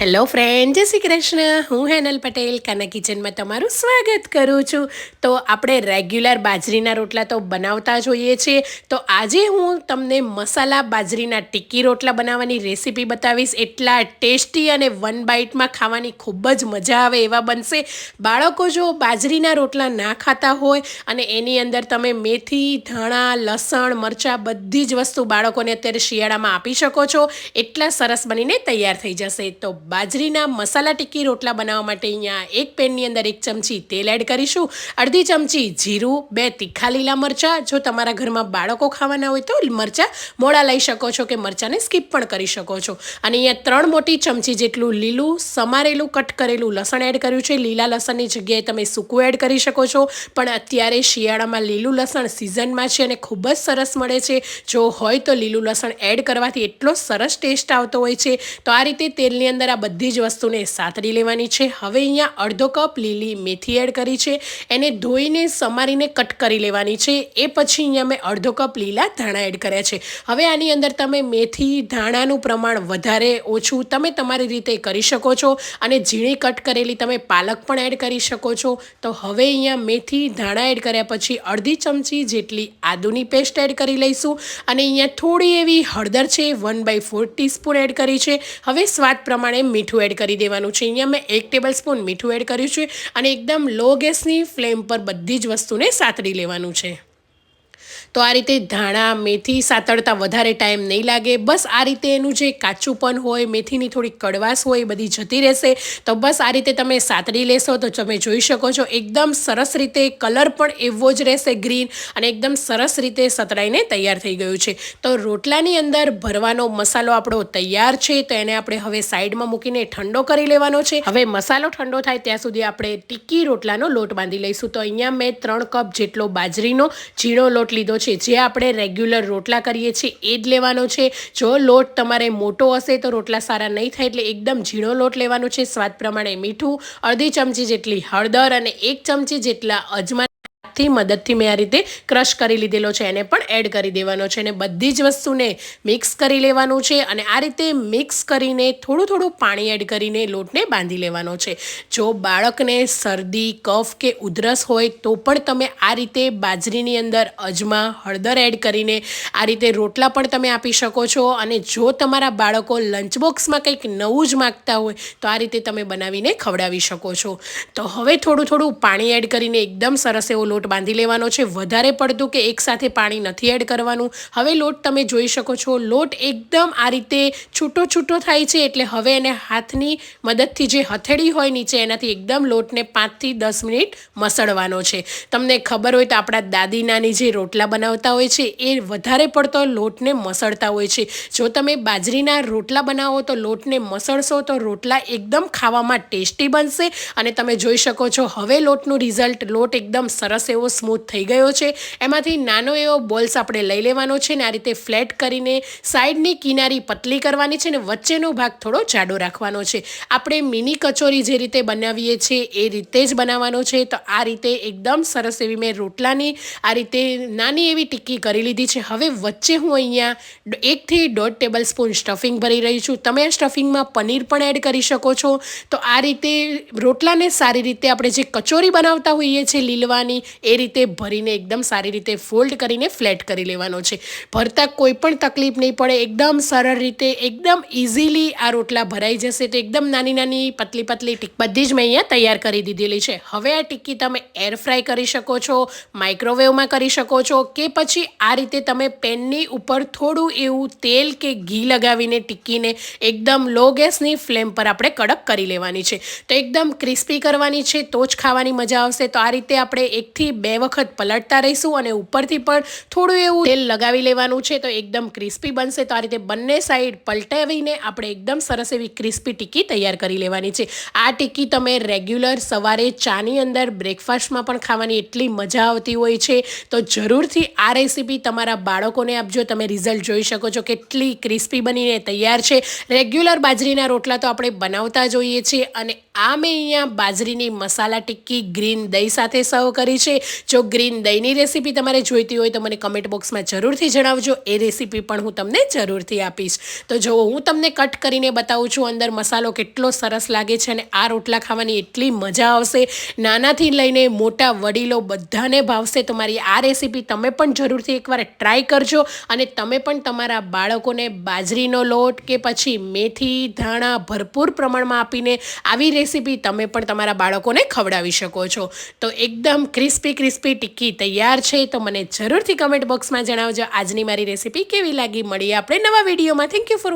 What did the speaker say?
Hello friend જય શ્રી કૃષ્ણ. હું હેનલ પટેલ, કાના કિચનમાં તમારું સ્વાગત કરું છું. તો આપણે રેગ્યુલર બાજરીના રોટલા તો બનાવતા જોઈએ છીએ. તો આજે હું તમને મસાલા બાજરીના ટિક્કી રોટલા બનાવવાની રેસીપી બતાવીશ. એટલા ટેસ્ટી અને વન બાઇટમાં ખાવાની ખૂબ જ મજા આવે એવા બનશે. બાળકો જો બાજરીના રોટલા ના ખાતા હોય અને એની અંદર તમે મેથી, ધાણા, લસણ, મરચાં બધી જ વસ્તુ બાળકોને અત્યારે શિયાળામાં આપી શકો છો. એટલા સરસ બનીને તૈયાર થઈ જશે. તો બાજરીના મસાલા ટિક્કી રોટલા બનાવવા માટે અહીંયા એક પેનની અંદર એક ચમચી તેલ એડ કરીશું. અડધી ચમચી જીરું, બે તીખા લીલા મરચાં. જો તમારા ઘરમાં બાળકો ખાવાના હોય તો મરચાં મોડા લઈ શકો છો કે મરચાંને સ્કીપ પણ કરી શકો છો. અને અહીંયા ત્રણ મોટી ચમચી જેટલું લીલું સમારેલું કટ કરેલું લસણ એડ કર્યું છે. લીલા લસણની જગ્યાએ તમે સૂકું એડ કરી શકો છો. પણ અત્યારે શિયાળામાં લીલું લસણ સિઝનમાં છે અને ખૂબ જ સરસ મળે છે. જો હોય તો લીલું લસણ એડ કરવાથી એટલો સરસ ટેસ્ટ આવતો હોય છે. તો આ રીતે તેલની અંદર આ બધી જ વસ્તુને સાતરી લેવાની છે. હવે અહીંયા અડધો કપ લીલી મેથી એડ કરી છે. એને ધોઈને સમારીને કટ કરી લેવાની છે. એ પછી અહીંયા મેં અડધો કપ લીલા ધાણા એડ કર્યા છે. હવે આની અંદર તમે મેથી, ધાણાનું પ્રમાણ વધારે ઓછું તમે તમારી રીતે કરી શકો છો અને ઝીણી કટ કરેલી તમે પાલક પણ એડ કરી શકો છો. તો હવે અહીંયા મેથી, ધાણા એડ કર્યા પછી અડધી ચમચી જેટલી આદુની પેસ્ટ એડ કરી લઈશું. અને અહીંયા થોડી એવી હળદર છે, one by four teaspoon add કરી છે. હવે સ્વાદ પ્રમાણે મીઠું એડ કરી દેવાનું છે. અહીંયા મેં એક ટેબલ સ્પૂન મીઠું એડ કર્યું છે અને એકદમ લો ગેસની ફ્લેમ પર બધી જ વસ્તુને સાતરી લેવાનું છે. તો આ રીતે ધાણા, મેથી સાતળતા વધારે ટાઈમ નહીં લાગે. બસ આ રીતે એનું જે કાચુંપન હોય, મેથીની થોડી કડવાશ હોય એ બધી જતી રહેશે. તો બસ આ રીતે તમે સાતરી લેશો તો તમે જોઈ શકો છો એકદમ સરસ રીતે કલર પણ એવો જ રહેશે ગ્રીન અને એકદમ સરસ રીતે સતરાઈને તૈયાર થઈ ગયું છે. તો રોટલાની અંદર ભરવાનો મસાલો આપણો તૈયાર છે તો એને આપણે હવે સાઈડમાં મૂકીને ઠંડો કરી લેવાનો છે. હવે મસાલો ઠંડો થાય ત્યાં સુધી આપણે ટીક્કી રોટલાનો લોટ બાંધી લઈશું. તો અહીંયા મેં ત્રણ કપ જેટલો બાજરીનો ઝીણો લોટ લીધો છે, જે આપણે રેગ્યુલર રોટલા કરીએ છીએ, એ જ લેવાનો છે. જો લોટ તમારે મોટો હશે તો રોટલા સારા નહીં થાય, એટલે એકદમ ઝીણો લોટ લેવાનો છે. સ્વાદ પ્રમાણે મીઠું, અડધી ચમચી જેટલી હળદર અને એક ચમચી જેટલા અજમા થી મદદથી મેં આ રીતે ક્રશ કરી લીધેલો છે. એને પણ એડ કરી દેવાનો છે અને બધી જ વસ્તુને મિક્સ કરી લેવાનું છે અને આ રીતે મિક્સ કરીને થોડું થોડું પાણી એડ કરીને લોટને બાંધી લેવાનો છે. જો બાળકને શરદી, કફ કે ઉધરસ હોય તો પણ તમે આ રીતે બાજરીની અંદર અજમા, હળદર એડ કરીને આ રીતે રોટલા પણ તમે આપી શકો છો અને જો તમારા બાળકો લંચ બોક્સમાં કંઈક નવું જ માગતા હોય તો આ રીતે તમે બનાવીને ખવડાવી શકો છો. તો હવે થોડું થોડું પાણી એડ કરીને એકદમ સરસ એવો લોટ બાંધી લેવાનો છે. વધારે પડતું કે એકસાથે પાણી નથી એડ કરવાનું. હવે લોટ તમે જોઈ શકો છો. લોટ એકદમ આ રીતે છૂટો છૂટો થાય છે એટલે હવે એને હાથની મદદથી જે હથેળી હોય નીચે એનાથી એકદમ લોટને પાંચથી દસ મિનિટ મસળવાનો છે. તમને ખબર હોય તો આપણા દાદી નાની જે રોટલા બનાવતા હોય છે એ વધારે પડતો લોટને મસળતા હોય છે. જો તમે બાજરીના રોટલા બનાવો તો લોટને મસળશો તો રોટલા એકદમ ખાવામાં ટેસ્ટી બનશે. અને તમે જોઈ શકો છો હવે લોટનું રિઝલ્ટ. લોટ એકદમ સરસ એવો સ્મૂથ થઈ ગયો છે. એમાંથી નાનો એવો બોલ્સ આપણે લઈ લેવાનો છે ને આ રીતે ફ્લેટ કરીને સાઈડની કિનારી પતલી કરવાની છે ને વચ્ચેનો ભાગ થોડો જાડો રાખવાનો છે. આપણે મિની કચોરી જે રીતે બનાવીએ છીએ એ રીતે જ બનાવવાનો છે. તો આ રીતે એકદમ સરસ એવી મેં રોટલાની આ રીતે નાની એવી ટિક્કી કરી લીધી છે. હવે વચ્ચે હું અહીંયા એકથી દોઢ ટેબલ સ્પૂન સ્ટફિંગ ભરી રહી છું. તમે આ સ્ટફિંગમાં પનીર પણ એડ કરી શકો છો. તો આ રીતે રોટલાને સારી રીતે આપણે જે કચોરી બનાવતા હોઈએ છીએ લીલવાની એ રીતે ભરીને એકદમ સારી રીતે ફોલ્ડ કરીને ફ્લેટ કરી લેવાનો છે. ભરતા કોઈ પણ તકલીફ નહીં પડે, એકદમ સરળ રીતે, એકદમ ઇઝીલી આ રોટલા ભરાઈ જશે તો એકદમ નાની નાની પતલી પતલી ટીક બધી જ મેં અહીંયા તૈયાર કરી દીધેલી છે. હવે આ ટિક્કી તમે એર ફ્રાય કરી શકો છો, માઇક્રોવેવમાં કરી શકો છો કે પછી આ રીતે તમે પેનની ઉપર થોડું એવું તેલ કે ઘી લગાવીને ટિક્કીને એકદમ લો ગેસની ફ્લેમ પર આપણે કડક કરી લેવાની છે. તો એકદમ ક્રિસ્પી કરવાની છે, તો જ ખાવાની મજા આવશે. તો આ રીતે આપણે એકથી બે વખત પલટતા રહીશું અને ઉપરથી પણ થોડું એવું તેલ લગાવી લેવાનું છે તો એકદમ ક્રિસ્પી બનશે. તો આ રીતે બંને સાઈડ પલટાવીને આપણે એકદમ સરસ એવી ક્રિસ્પી ટિક્કી તૈયાર કરી લેવાની છે. આ ટિક્કી તમે રેગ્યુલર સવારે ચાની અંદર બ્રેકફાસ્ટમાં પણ ખાવાની એટલી મજા આવતી હોય છે. તો જરૂરથી આ રેસીપી તમારા બાળકોને આપજો. તમે રિઝલ્ટ જોઈ શકો છો કેટલી ક્રિસ્પી બનીને તૈયાર છે. રેગ્યુલર બાજરીના રોટલા તો આપણે બનાવતા જોઈએ છીએ અને આ મેં અહીંયા બાજરીની મસાલા ટિક્કી ગ્રીન દહીં સાથે સર્વ કરી છે. જો ગ્રીન દહીંની રેસીપી તમારે જોઈતી હોય તો મને કમેન્ટ બોક્સમાં જરૂરથી જણાવજો. એ રેસીપી પણ હું તમને જરૂરથી આપીશ. તો જુઓ હું તમને કટ કરીને બતાવું છું અંદર મસાલો કેટલો સરસ લાગે છે અને આ રોટલા ખાવાની એટલી મજા આવશે. નાનાથી લઈને મોટા વડીલો બધાને ભાવશે. તમારી આ રેસીપી તમે પણ જરૂરથી એકવાર ટ્રાય કરજો અને તમે પણ તમારા બાળકોને બાજરીનો લોટ કે પછી મેથી, ધાણા ભરપૂર પ્રમાણમાં આપીને આવી રેસીપી તમે પણ તમારા બાળકોને ખવડાવી શકો છો. તો એકદમ ક્રિસ્પી ક્રિસ્પી ટિક્કી તૈયાર છે, તો મને જરૂરથી કમેન્ટ બોક્સમાં જણાવજો આજની મારી રેસીપી કેવી લાગી. મળીએ આપણે નવા વિડીયોમાં થેન્ક યુ ફોર